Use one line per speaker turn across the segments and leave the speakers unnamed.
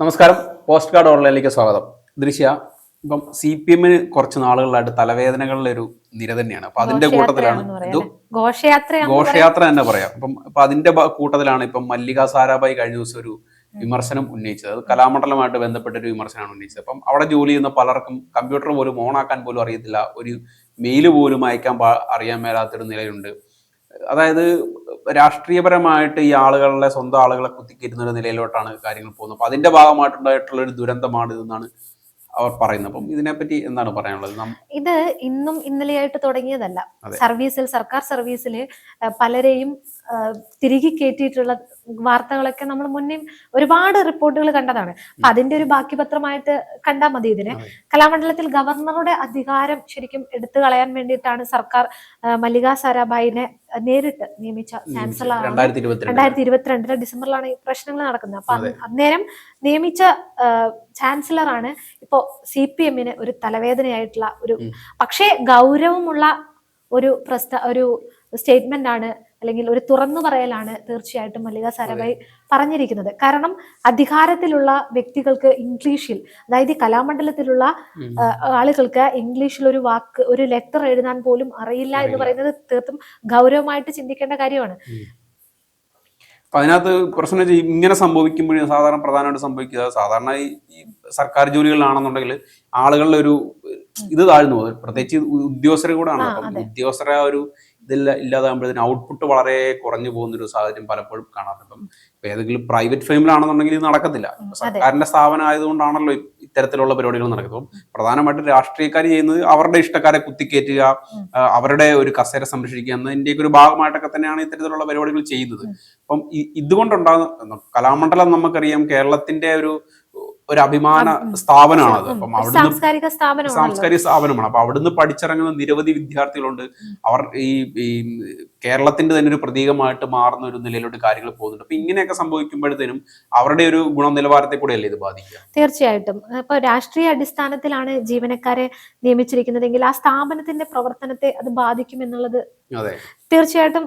നമസ്കാരം. Post card ഓൺലൈനിലേക്ക് സ്വാഗതം. ദൃശ്യ ഇപ്പം സി പി എമ്മിന് കുറച്ച് നാളുകളിലായിട്ട് തലവേദനകളുടെ ഒരു നിര തന്നെയാണ്. അപ്പൊ അതിന്റെ കൂട്ടത്തിലാണ്
ഘോഷയാത്ര.
ഘോഷയാത്ര തന്നെ പറയാം. അപ്പം അപ്പൊ അതിന്റെ കൂട്ടത്തിലാണ് ഇപ്പം മല്ലിക സാരാഭായി കഴിഞ്ഞ ദിവസം ഒരു വിമർശനം ഉന്നയിച്ചത്. അത് കലാമണ്ഡലമായിട്ട് ബന്ധപ്പെട്ട ഒരു വിമർശനമാണ് ഉന്നയിച്ചത്. അപ്പം അവിടെ ജോലി ചെയ്യുന്ന പലർക്കും കമ്പ്യൂട്ടർ പോലും ഓണാക്കാൻ പോലും അറിയത്തില്ല. ഒരു മെയിൽ പോലും അയക്കാൻ അറിയാൻ മേലാത്തൊരു നിലയുണ്ട്. അതായത് രാഷ്ട്രീയപരമായിട്ട് ഈ ആളുകളെ സ്വന്തം ആളുകളെ കുത്തിക്കയറ്റുന്ന ഒരു നിലയിലോട്ടാണ് കാര്യങ്ങൾ പോകുന്നത്. അപ്പൊ അതിന്റെ ഭാഗമായിട്ടുണ്ടായിട്ടുള്ള ഒരു ദുരന്തമാണ് ഇതെന്നാണ് അവർ പറയുന്നത്. അപ്പം ഇതിനെപ്പറ്റി എന്താണ് പറയാനുള്ളത്?
ഇത് ഇന്നും ഇന്നലെയായിട്ട് തുടങ്ങിയതല്ല. സർവീസിൽ സർക്കാർ സർവീസിൽ പലരെയും തിരികെ കയറ്റിയിട്ടുള്ള വാർത്തകളൊക്കെ നമ്മൾ മുന്നേ ഒരുപാട് റിപ്പോർട്ടുകൾ കണ്ടതാണ്. അപ്പൊ അതിന്റെ ഒരു ബാക്കി പത്രമായിട്ട് കണ്ടാൽ മതി ഇതിന്. കലാമണ്ഡലത്തിൽ ഗവർണറുടെ അധികാരം ശരിക്കും എടുത്തു കളയാൻ വേണ്ടിയിട്ടാണ് സർക്കാർ മല്ലികാ സാരാഭായിനെ നേരിട്ട് നിയമിച്ച ചാൻസലർ
രണ്ടായിരത്തി ഇരുപത്തിരണ്ട്
രണ്ടായിരത്തി ഇരുപത്തിരണ്ടിലെ ഡിസംബറിലാണ് ഈ പ്രശ്നങ്ങൾ നടക്കുന്നത്. അപ്പൊ അന്ന് അന്നേരം നിയമിച്ച ചാൻസലറാണ് ഇപ്പോ സി പി എമ്മിന് ഒരു തലവേദനയായിട്ടുള്ള ഒരു പക്ഷേ ഗൗരവമുള്ള ഒരു പ്രസ്ത ഒരു സ്റ്റേറ്റ്മെന്റ് ആണ് അല്ലെങ്കിൽ ഒരു തുറന്നു പറയലാണ് തീർച്ചയായിട്ടും മല്ലിക സാരാഭായി പറഞ്ഞിരിക്കുന്നത്. കാരണം അധികാരത്തിലുള്ള വ്യക്തികൾക്ക് ഇംഗ്ലീഷിൽ അതായത് ഈ കലാമണ്ഡലത്തിലുള്ള ആളുകൾക്ക് ഇംഗ്ലീഷിൽ ഒരു വാക്ക് ഒരു ലെറ്റർ എഴുതാൻ പോലും അറിയില്ല എന്ന് പറയുന്നത് തീർത്തും ഗൗരവമായിട്ട് ചിന്തിക്കേണ്ട കാര്യമാണ്.
അതിനകത്ത് പ്രശ്നം ഇങ്ങനെ സംഭവിക്കുമ്പോഴും സാധാരണ പ്രധാനമായിട്ട് സംഭവിക്കുക. സാധാരണ ഈ സർക്കാർ ജോലികളിലാണെന്നുണ്ടെങ്കിൽ ആളുകളുടെ ഒരു ഇത് താഴ്ന്നു പോകും. പ്രത്യേകിച്ച് ഉദ്യോഗസ്ഥരെ കൂടെ ആണ്. ഉദ്യോഗസ്ഥരെ ഒരു ഇതില്ല ഇല്ലാതാകുമ്പോഴത്തേന് ഔട്ട്പുട്ട് വളരെ കുറഞ്ഞു പോകുന്ന ഒരു സാഹചര്യം പലപ്പോഴും കാണാറുണ്ട്. ഇപ്പം ഏതെങ്കിലും പ്രൈവറ്റ് ഫേമിലാണെന്നുണ്ടെങ്കിൽ ഇത് നടക്കത്തില്ല. സർക്കാരിന്റെ സ്ഥാപനം ആയതുകൊണ്ടാണല്ലോ ഇത്തരത്തിലുള്ള പരിപാടികൾ നടക്കുന്നത്. പ്രധാനമായിട്ടും രാഷ്ട്രീയക്കാർ ചെയ്യുന്നത് അവരുടെ ഇഷ്ടക്കാരെ കുത്തിക്കയറ്റുക അവരുടെ ഒരു കസേര സംരക്ഷിക്കുക എന്നതിന്റെയൊക്കെ ഒരു ഭാഗമായിട്ടൊക്കെ തന്നെയാണ് ഇത്തരത്തിലുള്ള പരിപാടികൾ ചെയ്യുന്നത്. അപ്പം ഇതുകൊണ്ടുണ്ടാകുന്ന കലാമണ്ഡലം നമുക്കറിയാം കേരളത്തിന്റെ ഒരു ഒരു അഭിമാന സ്ഥാപനമാണ്
അത്
അപ്പം അവിടുന്ന്
സാംസ്കാരിക
സ്ഥാപനമാണ്. അപ്പൊ അവിടുന്ന് പഠിച്ചിറങ്ങുന്ന നിരവധി വിദ്യാർത്ഥികളുണ്ട്. അവർ ഈ ഈ കേരളത്തിന്റെ തന്നെ ഒരു പ്രതീകമായിട്ട് മാറുന്ന ഒരു നിലയിലോട്ട് കാര്യങ്ങൾ പോകുന്നുണ്ട്. അപ്പൊ ഇങ്ങനെയൊക്കെ സംഭവിക്കുമ്പോഴത്തേനും അവരുടെ ഒരു ഗുണനിലവാരത്തെ കൂടെ അല്ലേ ഇത് ബാധിക്കുക?
തീർച്ചയായിട്ടും. ഇപ്പൊ രാഷ്ട്രീയ അടിസ്ഥാനത്തിലാണ് ജീവനക്കാരെ നിയമിച്ചിരിക്കുന്നതെങ്കിൽ ആ സ്ഥാപനത്തിന്റെ പ്രവർത്തനത്തെ അത് ബാധിക്കും എന്നുള്ളത്
അതെ.
തീർച്ചയായിട്ടും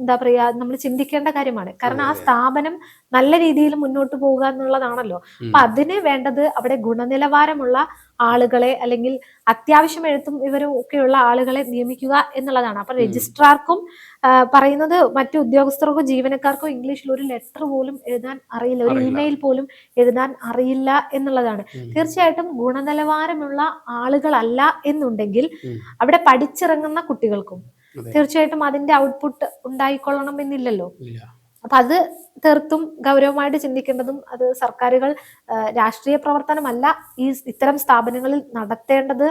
എന്താ പറയാ നമ്മൾ ചിന്തിക്കേണ്ട കാര്യമാണ്. കാരണം ആ സ്ഥാപനം നല്ല രീതിയിൽ മുന്നോട്ട് പോവുക എന്നുള്ളതാണല്ലോ. അപ്പൊ അതിന് വേണ്ടത് അവിടെ ഗുണനിലവാരമുള്ള ആളുകളെ അല്ലെങ്കിൽ അത്യാവശ്യം എഴുത്തും ഇവരും ഒക്കെയുള്ള ആളുകളെ നിയമിക്കുക എന്നുള്ളതാണ്. അപ്പൊ രജിസ്ട്രാർക്കും പറയുന്നത് മറ്റു ഉദ്യോഗസ്ഥർക്കും ജീവനക്കാർക്കും ഇംഗ്ലീഷിൽ ഒരു ലെറ്റർ പോലും എഴുതാൻ അറിയില്ല. ഒരു ഇമെയിൽ പോലും എഴുതാൻ അറിയില്ല എന്നുള്ളതാണ്. തീർച്ചയായിട്ടും ഗുണനിലവാരമുള്ള ആളുകളല്ല എന്നുണ്ടെങ്കിൽ അവിടെ പഠിച്ചിറങ്ങുന്ന കുട്ടികൾക്കും. തീർച്ചയായിട്ടും അതിന്റെ ഔട്ട്പുട്ട് ഉണ്ടായിക്കൊള്ളണം എന്നില്ലല്ലോ അപ്പൊ അത് തീർത്തും ഗൗരവമായിട്ട് ചിന്തിക്കേണ്ടതും അത് സർക്കാരുകൾ രാഷ്ട്രീയ പ്രവർത്തനമല്ല ഈ ഇത്തരം സ്ഥാപനങ്ങളിൽ നടത്തേണ്ടത്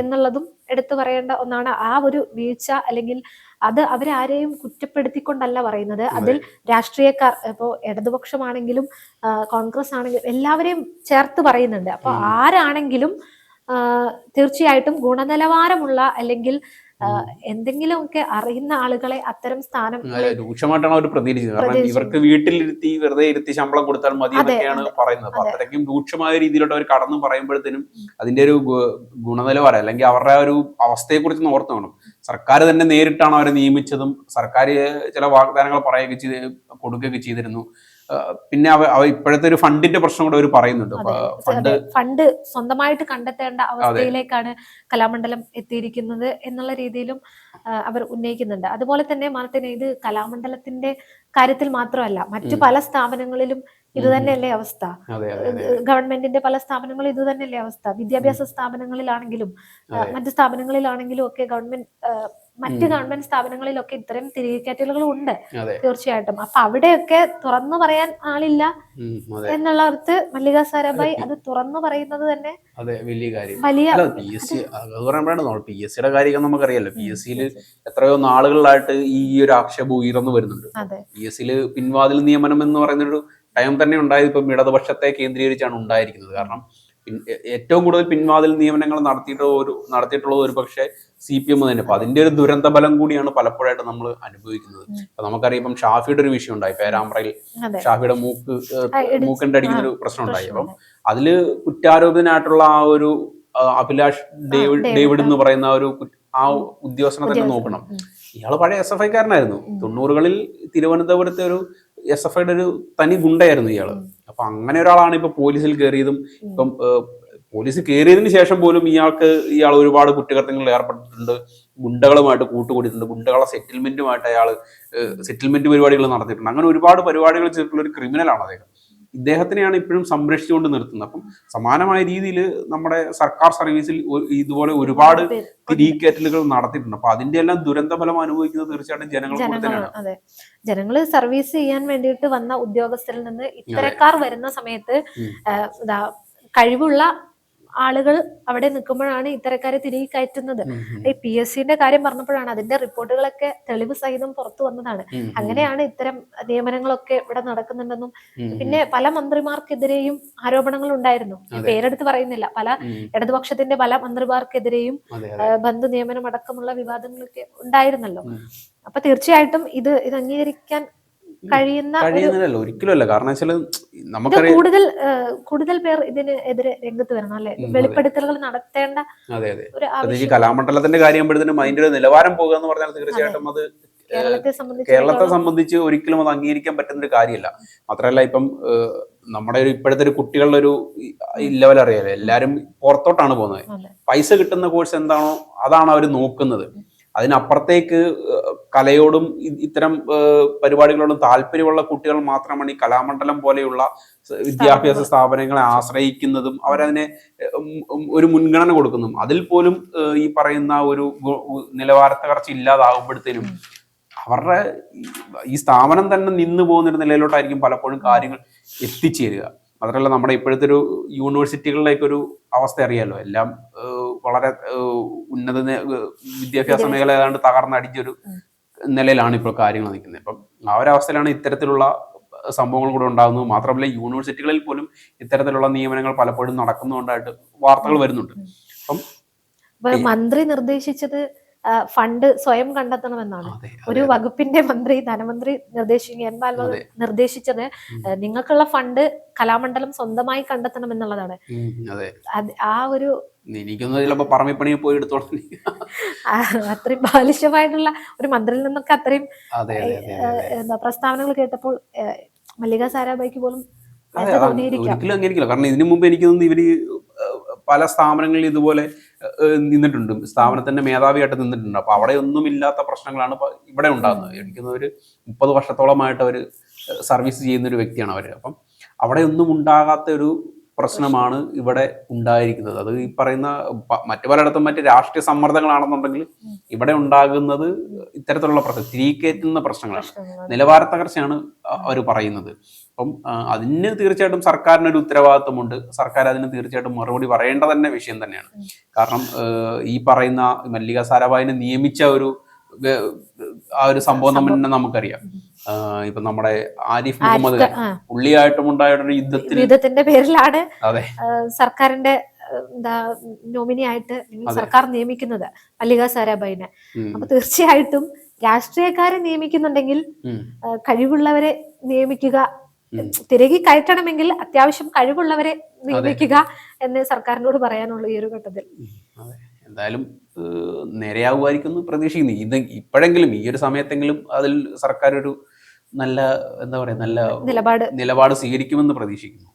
എന്നുള്ളതും എടുത്തു പറയേണ്ട ഒന്നാണ്. ആ ഒരു വീഴ്ച അല്ലെങ്കിൽ അത് അവരാരെയും കുറ്റപ്പെടുത്തിക്കൊണ്ടല്ല പറയുന്നത്. അതിൽ രാഷ്ട്രീയക്കാർ ഇപ്പോ ഇടതുപക്ഷമാണെങ്കിലും കോൺഗ്രസ് ആണെങ്കിലും എല്ലാവരെയും ചേർത്ത് പറയുന്നുണ്ട്. അപ്പൊ ആരാണെങ്കിലും തീർച്ചയായിട്ടും ഗുണനിലവാരമുള്ള അല്ലെങ്കിൽ. എന്തെങ്കിലുമൊക്കെ അറിയുന്ന ആളുകളെ അത്തരം സ്ഥാനം
രൂക്ഷമായിട്ടാണ് അവർ പ്രതികരിച്ചത് കാരണം ഇവർക്ക് വീട്ടിലിരുത്തി വെറുതെ ഇരുത്തി ശമ്പളം കൊടുത്താൽ മതി എന്നൊക്കെയാണ് പറയുന്നത്. അപ്പൊ അത്രയ്ക്കും രൂക്ഷമായ രീതിയിലോട്ട് അവർ കടന്നു പറയുമ്പോഴത്തേനും അതിന്റെ ഒരു ഗുണനിലവാരം അല്ലെങ്കിൽ അവരുടെ ഒരു അവസ്ഥയെ കുറിച്ച് ഓർത്ത് വേണം സർക്കാർ തന്നെ നേരിട്ടാണ് അവരെ നിയമിച്ചതും സർക്കാർ ചില വാഗ്ദാനങ്ങൾ പറയുകയൊക്കെ ചെയ്ത് കൊടുക്കുകയൊക്കെ ചെയ്തിരുന്നു. പിന്നെ അവ ഇപ്പോഴത്തെ ഒരു ഫണ്ടിന്റെ പ്രശ്നം കൂടെ അവർ പറയുന്നുണ്ട്. ഫണ്ട്
ഫണ്ട് സ്വന്തമായിട്ട് കണ്ടെത്തേണ്ട അവസ്ഥയിലേക്കാണ് കലാമണ്ഡലം എത്തിയിരിക്കുന്നത് എന്നുള്ള രീതിയിലും അവർ ഉന്നയിക്കുന്നുണ്ട്. അതുപോലെ തന്നെ മാർട്ടിന് ഇത് കലാമണ്ഡലത്തിന്റെ കാര്യത്തിൽ മാത്രമല്ല മറ്റു പല സ്ഥാപനങ്ങളിലും ഇത് തന്നെയല്ലേ അവസ്ഥ? ഗവൺമെന്റിന്റെ പല സ്ഥാപനങ്ങളും ഇത് തന്നെയല്ലേ അവസ്ഥ? വിദ്യാഭ്യാസ സ്ഥാപനങ്ങളിലാണെങ്കിലും മറ്റു സ്ഥാപനങ്ങളിലാണെങ്കിലും ഒക്കെ ഗവൺമെന്റ് മറ്റ് ഗവൺമെന്റ് സ്ഥാപനങ്ങളിലൊക്കെ ഇത്തരം തിരികെക്കയറ്റലുകൾ ഉണ്ട്
അതെ.
തീർച്ചയായിട്ടും. അപ്പൊ അവിടെയൊക്കെ തുറന്നു പറയാൻ ആളില്ല
എന്നുള്ള
അടുത്ത് മല്ലികാ സാരാഭായി അത്. തുറന്നു പറയുന്നത് തന്നെ
അതെ വലിയ കാര്യം.
വലിയ
അല്ല പി എസ് സി അത് പറയുമ്പോഴാണ് പി എസ് സിയുടെ കാര്യം നമുക്കറിയാലോ. പി എസ് സിയിൽ എത്രയോ നാളുകളിലായിട്ട് ഈ ഒരു ആക്ഷേപം ഉയർന്നു വരുന്നുണ്ട്.
അതെ.
പി എസ് സിയിൽ പിൻവാതിൽ നിയമനം എന്ന് പറയുന്ന ഒരു ടൈം തന്നെ ഉണ്ടായത് ഇപ്പം ഇടതുപക്ഷത്തെ കേന്ദ്രീകരിച്ചാണ് ഉണ്ടായിരിക്കുന്നത്. കാരണം ഏറ്റവും കൂടുതൽ പിൻവാതിൽ നിയമനങ്ങൾ നടത്തിയിട്ട് ഒരു നടത്തിയിട്ടുള്ളത് ഒരു പക്ഷേ സി പി എം തന്നെ. അപ്പൊ അതിന്റെ ഒരു ദുരന്ത ഫലം കൂടിയാണ് പലപ്പോഴായിട്ട് നമ്മൾ അനുഭവിക്കുന്നത്. അപ്പൊ നമുക്കറിയാം ഇപ്പം ഷാഫിയുടെ ഒരു വിഷയം ഉണ്ടായി പേരാമ്പ്രയിൽ ഷാഫിയുടെ മൂക്ക് മൂക്കിന്റെ അടിക്കുന്ന ഒരു പ്രശ്നം ഉണ്ടായി അപ്പം അതിൽ കുറ്റാരോപിതനായിട്ടുള്ള ആ ഒരു അഭിലാഷ് ഡേവിഡ്
ഡേവിഡ്,
എന്ന് പറയുന്ന ഒരു ആ ഉദ്യോഗസ്ഥനെ തന്നെ നോക്കണം.
ഇയാൾ
ഇയാൾ പഴയ എസ് എഫ് ഐക്കാരനായിരുന്നു തൊണ്ണൂറുകളിൽ തിരുവനന്തപുരത്തെ ഒരു എസ് എഫ് ഐയുടെ ഒരു തനി ഗുണ്ടയായിരുന്നു
ഇയാൾ.
അപ്പൊ അങ്ങനെ ഒരാളാണ് ഇപ്പൊ പോലീസിൽ കയറിയതും ഇപ്പം പോലീസ് കയറിയതിന് ശേഷം പോലും ഇയാൾക്ക് ഇയാൾ ഒരുപാട് കുറ്റകൃത്യങ്ങളിൽ ഏർപ്പെട്ടിട്ടുണ്ട്. ഗുണ്ടകളുമായിട്ട് കൂട്ടുകൂടിയിട്ടുണ്ട്. ഗുണ്ടകളെ സെറ്റിൽമെന്റുമായിട്ട് അയാൾ സെറ്റിൽമെന്റ് പരിപാടികൾ നടത്തിയിട്ടുണ്ട്. അങ്ങനെ ഒരുപാട് പരിപാടികൾ ചെയ്തിട്ടുള്ള ഒരു ക്രിമിനലാണ് അദ്ദേഹം. ഇദ്ദേഹത്തിനെയാണ് ഇപ്പോഴും സംരക്ഷിച്ചുകൊണ്ട് നിർത്തുന്നത്. അപ്പം സമാനമായ രീതിയിൽ നമ്മുടെ സർക്കാർ സർവീസിൽ ഇതുപോലെ ഒരുപാട് തിരികേറ്റലുകൾ നടത്തിയിട്ടുണ്ട്. അപ്പൊ അതിന്റെ എല്ലാം ദുരന്ത ഫലം അനുഭവിക്കുന്നത് തീർച്ചയായിട്ടും ജനങ്ങൾ കൂടുതലാണ്
ജനങ്ങൾ അതെ. ജനങ്ങൾ സർവീസ് ചെയ്യാൻ വേണ്ടിയിട്ട് വന്ന ഉദ്യോഗസ്ഥരിൽ നിന്ന് ഇത്തരക്കാർ വരുന്ന സമയത്ത് കഴിവുള്ള ആളുകൾ അവിടെ നിൽക്കുമ്പോഴാണ് ഇത്തരക്കാരെ തിരികെ കയറ്റുന്നത്. ഈ പി എസ് സിന്റെ കാര്യം പറഞ്ഞപ്പോഴാണ് അതിന്റെ റിപ്പോർട്ടുകളൊക്കെ തെളിവ് സഹിതം പുറത്തു വന്നതാണ്. അങ്ങനെയാണ് ഇത്തരം നിയമനങ്ങളൊക്കെ ഇവിടെ നടക്കുന്നുണ്ടെന്നും. പിന്നെ പല മന്ത്രിമാർക്കെതിരെയും ആരോപണങ്ങൾ ഉണ്ടായിരുന്നു പേരെടുത്ത് പറയുന്നില്ല പല. ഇടതുപക്ഷത്തിന്റെ പല മന്ത്രിമാർക്കെതിരെയും ബന്ധു നിയമനം അടക്കമുള്ള വിവാദങ്ങളൊക്കെ ഉണ്ടായിരുന്നല്ലോ. അപ്പൊ തീർച്ചയായിട്ടും ഇത് ഇത് അംഗീകരിക്കാൻ കഴിയുന്ന
കഴിയുന്നില്ലല്ലോ കാരണം വെച്ചാൽ
ഇത് കൂടുതൽ കൂടുതൽ പേർ ഇതിന് എതിരെ രംഗത്ത് വരണം അല്ലെ. വെളിപ്പെടുത്തലുകൾ നടത്തേണ്ട
അതെ അതെ. കലാമണ്ഡലത്തിന്റെ കാര്യം അതിന്റെ ഒരു നിലവാരം പോകുക എന്ന് പറഞ്ഞാൽ തീർച്ചയായിട്ടും അത്
കേരളത്തെ സംബന്ധിച്ച്
ഒരിക്കലും അത് അംഗീകരിക്കാൻ പറ്റുന്ന ഒരു കാര്യമല്ല. മാത്രമല്ല ഇപ്പം നമ്മുടെ ഒരു ഇപ്പോഴത്തെ ഒരു കുട്ടികളുടെ ഒരു ലെവൽ അറിയാലോ? എല്ലാരും പുറത്തോട്ടാണ് പോകുന്നത്. പൈസ കിട്ടുന്ന കോഴ്സ് എന്താണോ അതാണ് അവർ നോക്കുന്നത്. അതിനപ്പുറത്തേക്ക് കലയോടും ഇത്തരം പരിപാടികളോടും താല്പര്യമുള്ള കുട്ടികൾ മാത്രമാണ് ഈ കലാമണ്ഡലം പോലെയുള്ള വിദ്യാഭ്യാസ സ്ഥാപനങ്ങളെ ആശ്രയിക്കുന്നതും അവരതിനെ ഒരു മുൻഗണന കൊടുക്കുന്നതും. അതിൽ പോലും ഈ പറയുന്ന ഒരു നിലവാര തകർച്ച ഇല്ലാതാകുമ്പോഴത്തേനും അവരുടെ ഈ- സ്ഥാപനം തന്നെ നിന്നു പോകുന്നൊരു നിലയിലോട്ടായിരിക്കും പലപ്പോഴും കാര്യങ്ങൾ എത്തിച്ചേരുക. മാത്രമല്ല നമ്മുടെ ഇപ്പോഴത്തെ ഒരു യൂണിവേഴ്സിറ്റികളിലേക്ക് ഒരു അവസ്ഥ അറിയാലോ. എല്ലാം വളരെ ഉന്നത വിദ്യാഭ്യാസ മേഖല ഏതാണ്ട് തകർന്നടിച്ചൊരു നിലയിലാണ് ഇപ്പോൾ കാര്യങ്ങൾ നിൽക്കുന്നത്. ഇപ്പം ആ ഒരു അവസ്ഥയിലാണ് ഇത്തരത്തിലുള്ള സംഭവങ്ങൾ കൂടെ ഉണ്ടാകുന്നത്. മാത്രമല്ല യൂണിവേഴ്സിറ്റികളിൽ പോലും ഇത്തരത്തിലുള്ള നിയമനങ്ങൾ പലപ്പോഴും നടക്കുന്നതുകൊണ്ടായിട്ട് വാർത്തകൾ വരുന്നുണ്ട്. അപ്പം
മന്ത്രി നിർദ്ദേശിച്ചത് ഫണ്ട് സ്വയം കണ്ടെത്തണമെന്നാണ്. ഒരു വകുപ്പിന്റെ മന്ത്രി ധനമന്ത്രി നിർദ്ദേശിക്കുക
എന്നാൽ
നിർദ്ദേശിച്ചത് നിങ്ങൾക്കുള്ള ഫണ്ട് കലാമണ്ഡലം സ്വന്തമായി കണ്ടെത്തണം എന്നുള്ളതാണ്. ആ ഒരു
എനിക്കൊന്നും ചിലപ്പോ പറമ്പിപ്പണി പോയി എടുത്തോളാം.
അത്രയും ബാലിശമായിട്ടുള്ള ഒരു മന്ത്രിയിൽ നിന്നൊക്കെ അത്രയും
അതെ അതെ അതെ
എന്താ പ്രസ്താവനകൾ കേട്ടപ്പോൾ മല്ലിക സാരാഭായിക്ക് പോലും
ഒരിക്കലും അങ്ങനെ കാരണം ഇതിനു മുമ്പ് എനിക്ക് തോന്നുന്നു ഇവർ പല സ്ഥാപനങ്ങളിൽ ഇതുപോലെ നിന്നിട്ടുണ്ട്. സ്ഥാപനത്തിന്റെ മേധാവിയായിട്ട് നിന്നിട്ടുണ്ട്. അപ്പൊ അവിടെ ഒന്നും ഇല്ലാത്ത പ്രശ്നങ്ങളാണ് ഇവിടെ ഉണ്ടാകുന്നത്. എനിക്കുന്ന ഒരു മുപ്പത് വർഷത്തോളമായിട്ട് അവർ സർവീസ് ചെയ്യുന്ന ഒരു വ്യക്തിയാണ് അവർ അപ്പം അവിടെ ഒന്നും ഉണ്ടാകാത്ത ഒരു പ്രശ്നമാണ് ഇവിടെ ഉണ്ടായിരിക്കുന്നത്. അത് ഈ പറയുന്ന മറ്റു പലയിടത്തും മറ്റ് രാഷ്ട്രീയ സമ്മർദ്ദങ്ങളാണെന്നുണ്ടെങ്കിൽ ഇവിടെ ഉണ്ടാകുന്നത് ഇത്തരത്തിലുള്ള പ്രശ്നം തിരികേറ്റുന്ന പ്രശ്നങ്ങളാണ്. നിലവാര തകർച്ചയാണ് അവർ പറയുന്നത്. അപ്പം അതിന് തീർച്ചയായിട്ടും സർക്കാരിന് ഒരു ഉത്തരവാദിത്വമുണ്ട്. സർക്കാർ അതിന് തീർച്ചയായിട്ടും മറുപടി പറയേണ്ട തന്നെ വിഷയം തന്നെയാണ്. കാരണം ഈ പറയുന്ന മല്ലിക സാരാഭായിനെ നിയമിച്ച ഒരു ആ ഒരു സംഭവം തന്നെ നമുക്കറിയാം. ഇപ്പൊ നമ്മുടെ ആരിഫ് മുഹമ്മദ് പുള്ളിയായിട്ടും ഉണ്ടായ ഒരു യുദ്ധത്തിൽ
യുദ്ധത്തിന്റെ പേരിലാണ് സർക്കാരിന്റെ എന്താ നോമിനി ആയിട്ട് സർക്കാർ നിയമിക്കുന്നത് മല്ലിക സാരാഭായിനെ.
ഉം,
അപ്പൊ തീർച്ചയായിട്ടും രാഷ്ട്രീയക്കാരെ നിയമിക്കുന്നുണ്ടെങ്കിൽ കഴിവുള്ളവരെ നിയമിക്കുക തിരകി കയറ്റണമെങ്കിൽ അത്യാവശ്യം കഴിവുള്ളവരെ നിയമിക്കുക എന്ന് സർക്കാരിനോട് പറയാനുള്ള ഈ ഒരു ഘട്ടത്തിൽ.
എന്തായാലും നിരയാവുമായിരിക്കും എന്ന് പ്രതീക്ഷിക്കുന്നു. ഇത് ഇപ്പോഴെങ്കിലും ഈ ഒരു സമയത്തെങ്കിലും അതിൽ സർക്കാർ ഒരു നല്ല എന്താ പറയാ നല്ല
നിലപാട്.
നിലപാട് സ്വീകരിക്കുമെന്ന് പ്രതീക്ഷിക്കുന്നു.